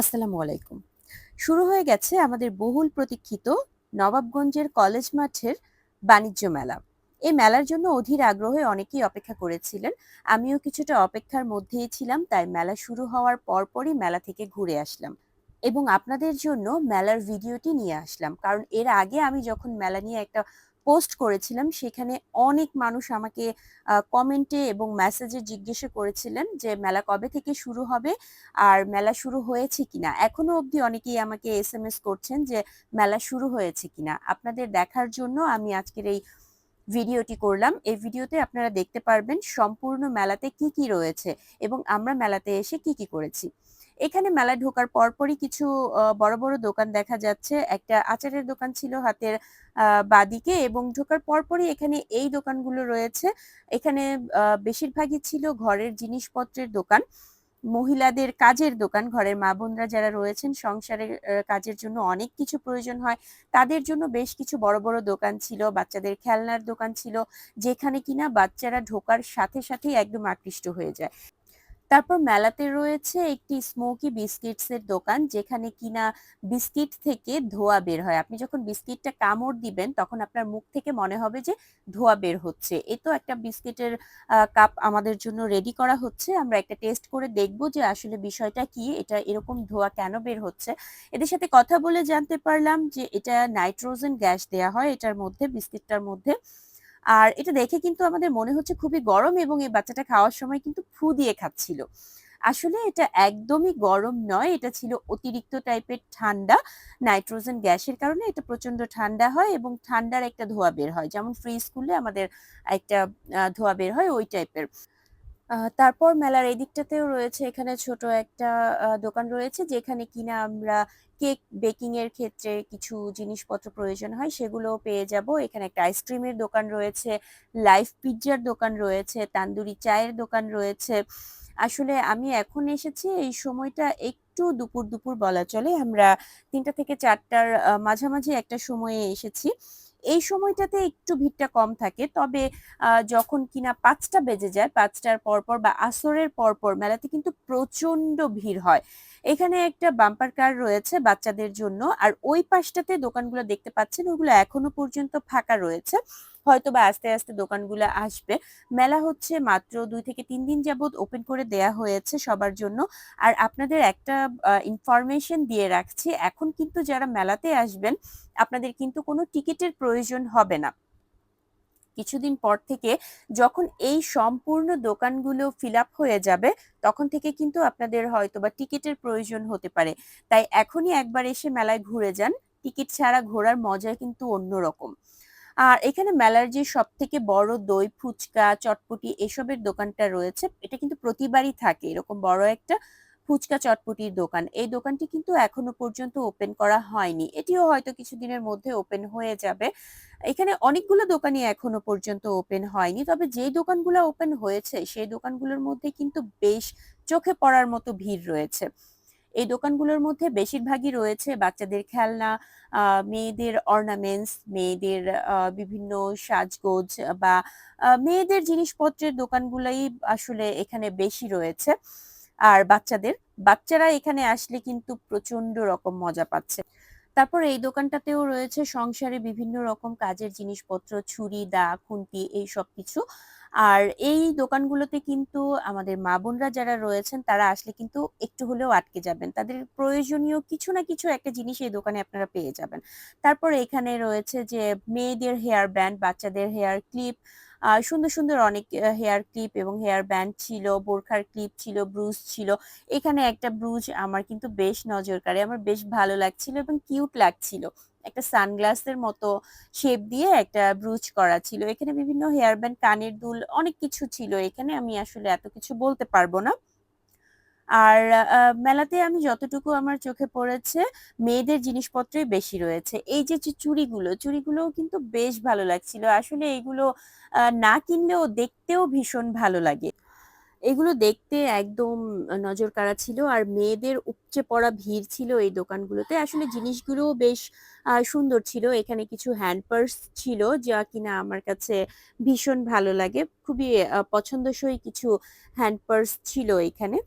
আসসালামু আলাইকুম। শুরু হয়ে গেছে আমাদের বহুল প্রতীক্ষিত নবাবগঞ্জের কলেজ মাঠের বাণিজ্য মেলা। এই মেলার জন্য অধীর আগ্রহে অনেকেই অপেক্ষা করেছিলেন। আমিও কিছুটা অপেক্ষার মধ্যেই ছিলাম, তাই মেলা শুরু হওয়ার পরপরই মেলা থেকে ঘুরে আসলাম এবং আপনাদের জন্য মেলার ভিডিওটি নিয়ে আসলাম। কারণ এর আগে আমি যখন মেলা নিয়ে একটা পোস্ট করেছিলাম, সেখানে অনেক মানুষ আমাকে কমেন্টে এবং মেসেজে জিজ্ঞেস করেছিলেন যে, মেলা কবে থেকে শুরু হবে? আর মেলা শুরু হয়েছে কিনা? এখনও অবধি অনেকেই আমাকে এস এম এস করছেন যে, মেলা শুরু হয়েছে কিনা? আপনাদের দেখার জন্য আমি আজকের এই ভিডিওটি করলাম। এই ভিডিওতে আপনারা দেখতে পারবেন সম্পূর্ণ মেলাতে কি কি রয়েছে এবং আমরা মেলাতে এসে কি কি করেছি। এখানে মেলা ঢোকার পরপরই কিছু বড় বড় দোকান দেখা যাচ্ছে। একটা আচারের দোকান ছিল হাতের বাদিকে এবং ঢোকার পরপরই এখানে এই দোকানগুলো রয়েছে। এখানে বেশিরভাগই ছিল ঘরের জিনিসপত্রের দোকান, মহিলাদের কাজের দোকান, ঘরের মা বোনরা যারা রয়েছেন, সংসারের কাজের জন্য অনেক কিছু প্রয়োজন হয়। তাদের জন্য বেশ কিছু বড় বড় দোকান ছিল, বাচ্চাদের খেলনার দোকান ছিল, যেখানে কিনা বাচ্চারা ঢোকার সাথে সাথেই একদম আকৃষ্ট হয়ে যায়। তারপর মেলাতে রয়েছে একটি স্মোকি বিস্কিটস এর দোকান, যেখানে কিনা বিস্কিট থেকে ধোঁয়া বের হয়। আপনি যখন বিস্কিটটা কামড় দিবেন, তখন আপনার মুখ থেকে মনে হবে যে ধোঁয়া বের হচ্ছে। এ তো একটা বিস্কিটের কাপ আমাদের জন্য রেডি করা হচ্ছে। আমরা একটা টেস্ট করে দেখব যে আসলে বিষয়টা কি, এটা এরকম ধোঁয়া কেন বের হচ্ছে। এদের সাথে কথা বলে জানতে পারলাম যে এটা নাইট্রোজেন গ্যাস দেয়া হয়, এটার মধ্যে বিস্কিটটার মধ্যে। আর এটা দেখে কিন্তু আমাদের মনে হচ্ছে খুবই গরম এবং এই বাচ্চাটা খাওয়ার সময় কিন্তু ফু দিয়ে খাচ্ছিল। আসলে এটা একদমই গরম নয়, এটা ছিল অতিরিক্ত টাইপের ঠান্ডা। নাইট্রোজেন গ্যাসের কারণে এটা প্রচণ্ড ঠান্ডা হয় এবং ঠান্ডার একটা ধোয়া বের হয়। যেমন ফ্রি স্কুলে আমাদের একটা ধোয়া বের হয় ওই টাইপের। তারপর মেলার এই দিকটাতেও রয়েছে এখানে ছোট একটা দোকান রয়েছে যেখানে কিনা আমরা কেক বেকিং এর ক্ষেত্রে কিছু জিনিসপত্র প্রয়োজন হয় সেগুলো পেয়ে যাব। এখানে একটা আইসক্রিমের দোকান রয়েছে লাইভ পিৎজার দোকান রয়েছে, তান্দুরি চায়ের দোকান রয়েছে। আসলে আমি এখন এসেছি এই সময়টা একটু দুপুর দুপুর বলা চলে। আমরা তিনটা থেকে চারটার মাঝামাঝি একটা সময়ে এসেছি। এই সময়টাতে একটু ভিড়টা কম থাকে। তবে যখন কিনা পাঁচটা বেজে যায়, পাঁচটার পরপর বা আসরের পরপর মেলাতে কিন্তু প্রচণ্ড ভিড় হয়। এখানে একটা বাম্পার কার রয়েছে বাচ্চাদের জন্য, আর ওই পাশটাতে দোকানগুলো দেখতে পাচ্ছেন, ওগুলো এখনও পর্যন্ত ফাঁকা রয়েছে। হয়তো বা আস্তে আস্তে দোকানগুলো আসবে। মেলা হচ্ছে মাত্র দুই থেকে তিন দিন যাবত ওপেন করে দেয়া হয়েছে সবার জন্য। আর আপনাদের একটা ইনফরমেশন দিয়ে রাখছি, এখন কিন্তু যারা মেলাতে আসবেন, আপনাদের কিন্তু কোনো টিকিটের প্রয়োজন হবে না। কিছুদিন পর থেকে যখন এই সম্পূর্ণ দোকানগুলো ফিল আপ হয়ে যাবে, তখন থেকে কিন্তু আপনাদের হয়তো বা টিকিটের প্রয়োজন হতে পারে। তাই এখনই একবার এসে মেলায় ঘুরে যান। টিকিট ছাড়া ঘোরার মজা কিন্তু অন্যরকম। আর এখানে মেলার যে সব থেকে বড় দই, ফুচকা, চটপটি এসবের দোকানটা রয়েছে। এটা কিন্তু প্রতিবারই থাকে, এরকম বড় একটা ফুচকা, চটপটির দোকান। এই দোকানটি কিন্তু এখনও পর্যন্ত ওপেন করা হয়নি। এটিও হয়তো কিছুদিনের মধ্যে ওপেন হয়ে যাবে। এখানে অনেকগুলো দোকানই এখনও পর্যন্ত ওপেন হয়নি। তবে যে দোকানগুলো ওপেন হয়েছে, সেই দোকানগুলোর মধ্যে কিন্তু বেশ চোখে পড়ার মতো ভিড় রয়েছে। এই দোকানগুলোর মধ্যে বেশিরভাগই রয়েছে বাচ্চাদের খেলনা মেয়েদের অর্নামেন্টস মেয়েদের বিভিন্ন সাজগোজ বা মেয়েদের জিনিসপত্রের দোকানগুলোই আসলে এখানে বেশি রয়েছে। আর বাচ্চাদের, বাচ্চারা এখানে আসলে কিন্তু প্রচণ্ড রকম মজা পাচ্ছে। তারপর এই দোকানটাতেও রয়েছে সংসারে বিভিন্ন রকম কাজের জিনিসপত্র, ছুরি, দা, খুন্তি, এই সব কিছু। আর এই দোকানগুলোতে কিন্তু আমাদের মা বোনরা যারা রয়েছেন, তারা আসলে কিন্তু একটু হলেও আটকে যাবেন। তাদের প্রয়োজনীয় কিছু না কিছু একটা জিনিস এই দোকানে আপনারা পেয়ে যাবেন। তারপর এখানে রয়েছে যে মেয়েদের হেয়ার ব্যান্ড বাচ্চাদের হেয়ার ক্লিপ সুন্দর সুন্দর অনেক হেয়ার ক্লিপ এবং হেয়ার ব্যান্ড ছিল, বোরখার ক্লিপ ছিল ব্রুজ ছিল। এখানে একটা ব্রুজ আমার কিন্তু বেশ নজর কাড়ে, আমার বেশ ভালো লাগছিল এবং কিউট লাগছিল। একটা সানগ্লাসের মতো শেপ দিয়ে একটা ব্রুজ করা ছিল। এখানে বিভিন্ন হেয়ার ব্যান্ড কানের দুল, অনেক কিছু ছিল। এখানে আমি আসলে এত কিছু বলতে পারব না। আর মেলাতে আমি যতটুকু আমার চোখে পড়েছে, মেয়েদের জিনিসপত্রই বেশি রয়েছে। এই যে চুড়িগুলো, চুড়িগুলোও কিন্তু বেশ ভালো লাগছিল। আসলে এগুলো না কিনলেও দেখতেও ভীষণ ভালো লাগে। এগুলো দেখতে একদম নজর কাড়া ছিল আর মেয়েদের উপচে পড়া ভিড় ছিল এই দোকানগুলোতে। আসলে জিনিসগুলোও বেশ সুন্দর ছিল। এখানে কিছু হ্যান্ড পার্স ছিল যা কিনা আমার কাছে ভীষণ ভালো লাগে। খুবই পছন্দসই কিছু হ্যান্ড পার্স ছিল এখানে।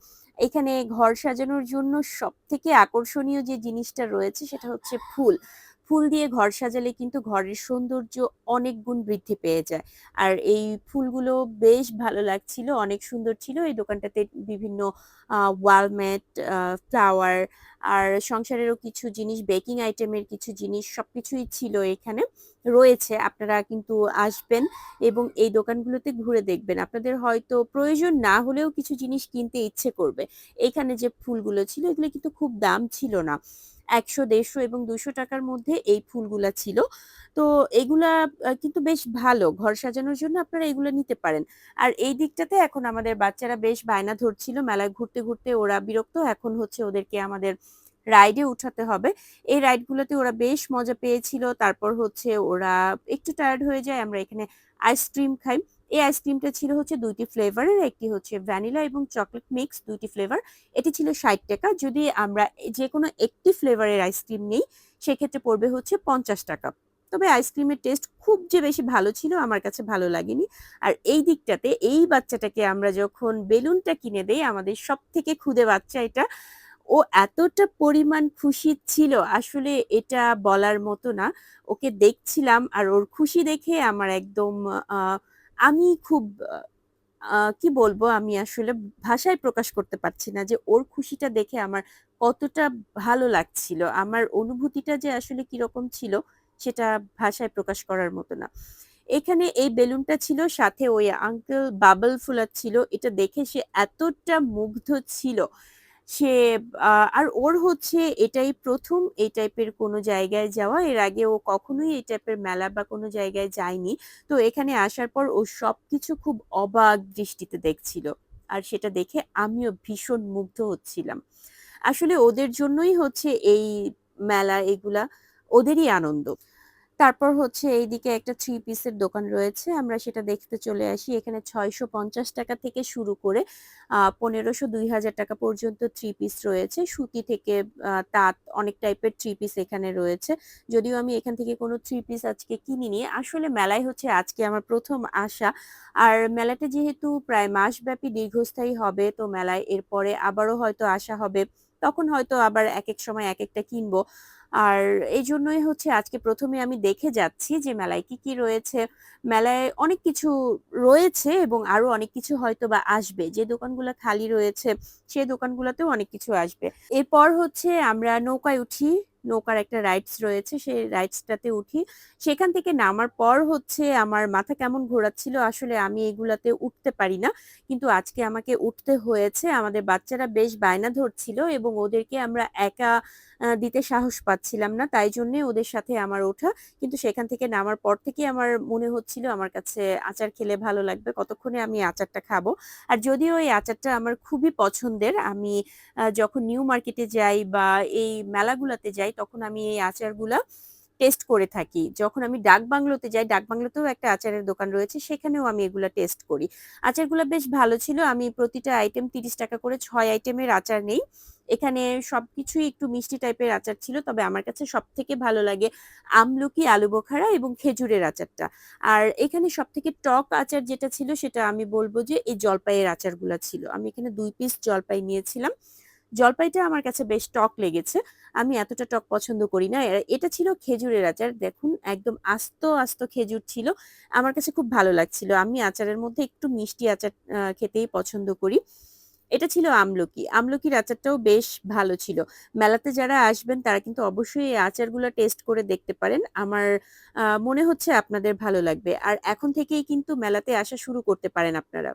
এখানে ঘর সাজানোর জন্য সব থেকে আকর্ষণীয় যে জিনিসটা রয়েছে সেটা হচ্ছে ফুল। ফুল দিয়ে ঘর সাজালে কিন্তু ঘরের সৌন্দর্য অনেক গুণ বৃদ্ধি পেয়ে যায়। আর এই ফুলগুলো বেশ ভালো লাগছিল, অনেক সুন্দর ছিল। এই দোকানটাতে বিভিন্ন ওয়ালমেট, ফ্লাওয়ার আর সংসারেরও কিছু জিনিস, বেকিং আইটেমের কিছু জিনিস সব কিছুই ছিল এখানে। রয়েছে আপনারা কিন্তু আসবেন এবং এই দোকানগুলোতে ঘুরে দেখবেন। আপনাদের হয়তো প্রয়োজন না হলেও কিছু জিনিস কিনতে ইচ্ছে করবে। এখানে যে ফুলগুলো ছিল এগুলো কিন্তু খুব দাম ছিল না। ১০০, ১৫০ এবং দুশো টাকার মধ্যে এই ফুলগুলা ছিল। তো এগুলা কিন্তু বেশ ভালো। ঘর সাজানোর জন্য আপনারা এগুলো নিতে পারেন। আর এই দিকটাতে এখন আমাদের বাচ্চারা বেশ বায়না ধরছিল। মেলায় ঘুরতে, ঘুরতে ওরা বিরক্ত। এখন হচ্ছে ওদেরকে আমাদের রাইডে উঠাতে হবে। এই রাইড গুলোতে ওরা বেশ মজা পেয়েছিল। তারপর হচ্ছে ওরা একটু টায়ার্ড হয়ে যায়। আমরা এখানে আইসক্রিম খাই। এই আইসক্রিমটা ছিল হচ্ছে ২ টি ফ্লেভারের। একটি হচ্ছে ভ্যানিলা এবং চকলেট মিক্স ২ টি ফ্লেভার। এটি ছিল ৳৬০ যদি আমরা যে কোনো একটি ফ্লেভারের আইসক্রিম নেই, সেক্ষেত্রে পড়বে হচ্ছে ৳৫০ তবে আইসক্রিমের টেস্ট খুব যে বেশি ভালো ছিল আমার কাছে ভালো লাগেনি। আর এই দিকটাতে এই বাচ্চাটাকে আমরা যখন বেলুনটা কিনে দেই, আমাদের সব থেকে খুদে বাচ্চা এটা। ও এতটা পরিমাণ খুশি ছিল আসলে এটা বলার মতো না। ওকে দেখছিলাম আর ওর খুশি দেখে আমার একদম আ আমি খুব কি বলব আমি আসলে ভাষায় প্রকাশ করতে পারছি না যে ওর খুশিটা দেখে আমার কতটা ভালো লাগছিল। আমার অনুভূতিটা যে আসলে কীরকম ছিল সেটা ভাষায় প্রকাশ করার মতো না। এখানে এই বেলুনটা ছিল, সাথে ওই আঙ্কেল বাবল ফোলাচ্ছিল। এটা দেখে সে এতটা মুগ্ধ ছিল। সে আর ওর হচ্ছে এটাই প্রথম এই টাইপের কোনো জায়গায় যাওয়া। এর আগে ও কখনোই এই টাইপের মেলা বা কোনো জায়গায় যায়নি। তো এখানে আসার পর ও সবকিছু খুব অবাক দৃষ্টিতে দেখছিল। আর সেটা দেখে আমিও ভীষণ মুগ্ধ হচ্ছিলাম। আসলে ওদের জন্যই হচ্ছে এই মেলা এগুলা, ওদেরই আনন্দ। তারপর হচ্ছে এইদিকে একটা থ্রি পিসের দোকান রয়েছে। আমরা সেটা দেখতে চলে আসি। এখানে ৳৬৫০ থেকে শুরু করে আ ৳১৫০০, ৳২,০০০ পর্যন্ত থ্রি পিস রয়েছে। সুতি থেকে তাঁত অনেক টাইপের থ্রি পিস এখানে রয়েছে। যদিও আমি এখান থেকে কোনো থ্রি পিস আজকে কিনিনি। আসলে মেলায় হচ্ছে আজকে আমার প্রথম আসা। আর মেলাটা যেহেতু প্রায় মাসব্যাপী দীর্ঘস্থায়ী হবে, তো মেলায় এরপরে আবারও হয়তো আসা হবে। তখন হয়তো আবার এক এক সময় এক একটা কিনবো। আর এই জন্যই হচ্ছে আজকে প্রথমে আমি দেখে যাচ্ছি যে মেলায় কি, কি রয়েছে। মেলায় অনেক কিছু রয়েছে এবং আরও অনেক কিছু হয়তো বা আসবে। যে দোকানগুলো খালি রয়েছে, সে দোকানগুলোতেও অনেক কিছু আসবে। এরপর হচ্ছে আমরা নৌকায় উঠি। নৌকার একটা রাইডস রয়েছে, সেই রাইডসটাতে উঠি। সেখান থেকে নামার পর হচ্ছে আমার মাথা কেমন ঘোরাচ্ছিল। আসলে আমি এগুলাতে উঠতে পারি না। কিন্তু আজকে আমাকে উঠতে হয়েছে। আমাদের বাচ্চারা বেশ বায়না ধরছিল এবং ওদেরকে আমরা একা দিতে সাহস পাচ্ছিলাম না। তাই জন্যে ওদের সাথে আমার ওঠা। কিন্তু সেখান থেকে নামার পর থেকে আমার মনে হচ্ছিল আমার কাছে আচার খেলে ভালো লাগবে। কতক্ষণে আমি আচারটা খাব। আর যদিও এই আচারটা আমার খুবই পছন্দের। আমি যখন নিউ মার্কেটে যাই বা এই মেলাগুলাতে যাই, তখন আমি এই আচারগুলা টেস্ট করে থাকি। যখন আমি ডাকবাংলোতে যাই, ডাকবাংলোতেও একটা আচারের দোকান রয়েছে, সেখানেও আমি এগুলা টেস্ট করি। আচারগুলা বেশ ভালো ছিল। আমি প্রতিটা আইটেম ৳৩০ করে ছয় আইটেমের আচার নেই। এখানে সবকিছুই একটু মিষ্টি টাইপের আচার ছিল। তবে আমার কাছে সব থেকে ভালো লাগে আমলকি, আলু বোখারা এবং খেজুরের আচারটা। আর এখানে সব থেকে টক আচার যেটা ছিল সেটা আমি বলব যে এই জলপাইয়ের আচারগুলা ছিল। আমি এখানে দুই পিস জলপাই নিয়েছিলাম। জলপাইটা আমার কাছে বেশ টক লেগেছে। আমি এতটা টক পছন্দ করি না। এটা ছিল খেজুরের আচার। দেখুন একদম আস্ত, আস্ত খেজুর ছিল। আমার কাছে খুব ভালো লাগছিল। আমি আচারের মধ্যে একটু মিষ্টি আচার খেতেই পছন্দ করি। এটা ছিল আমলকি। আমলকির আচারটাও বেশ ভালো ছিল। মেলাতে যারা আসবেন তারা কিন্তু অবশ্যই এই আচারগুলো টেস্ট করে দেখতে পারেন। আমার মনে হচ্ছে আপনাদের ভালো লাগবে। আর এখন থেকেই কিন্তু মেলাতে আসা শুরু করতে পারেন আপনারা।